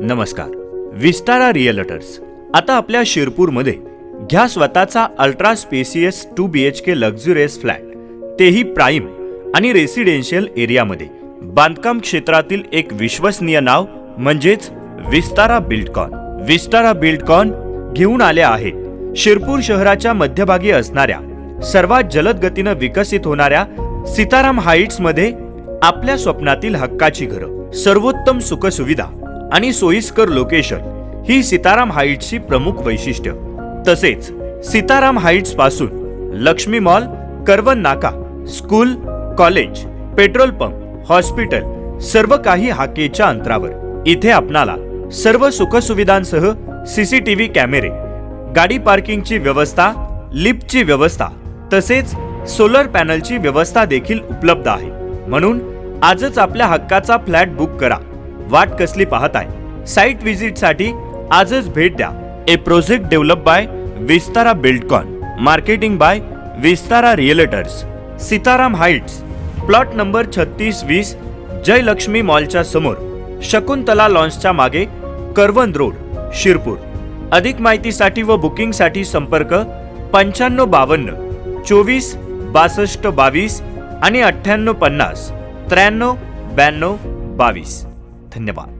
नमस्कार. विस्तारा रिअलटर्स. आता आपल्या शिरपूरमध्ये घ्या स्वतःचा ultra spacious two B H K luxurious flat. तेही प्राईम आणि रेसिडेन्शियल एरियामध्ये. बांधकाम क्षेत्रातील एक विश्वसनीय नाव म्हणजेच विस्तारा बिल्डकॉन. विस्तारा बिल्डकॉन घेऊन आले आहेत शिरपूर शहराच्या मध्यभागी असणाऱ्या सर्वात जलद गतीनं विकसित होणाऱ्या सीताराम हाईट्समध्ये आपल्या स्वप्नातील हक्काची घरं. सर्वोत्तम सुखसुविधा आणि सोयीस्कर लोकेशन ही सीताराम हाईट्सची प्रमुख वैशिष्ट्य. तसेच सीताराम हाईट्सपासून लक्ष्मी मॉल करवन नाका school college petrol pump hospital सर्व काही हाकेच्या अंतरावर. इथे आपणाला सर्व सुखसुविधांसह सीसीटीव्ही कॅमेरे गाडी पार्किंगची व्यवस्था लिफ्टची व्यवस्था तसेच सोलर पॅनलची व्यवस्था देखील उपलब्ध आहे. म्हणून आजच आपल्या हक्काचा फ्लॅट बुक करा. वाट कसली पाहताय? साईट व्हिजिटसाठी आजच भेट द्या. A project develop by Vistara Buildcon marketing by Vistara realtors Sitaram heights plot number छत्तीस वीस जयलक्ष्मी मॉलच्या समोर. शकुंतला लॉन्सच्या मागे करवंद रोड शिरपूर. अधिक माहितीसाठी व बुकिंगसाठी संपर्क पंच्याण्णव बावन्न चोवीस बासष्ट बावीस आणि अठ्ठ्याण्णव पन्नास त्र्याण्णव ब्याण्णव बावीस. धन्यवाद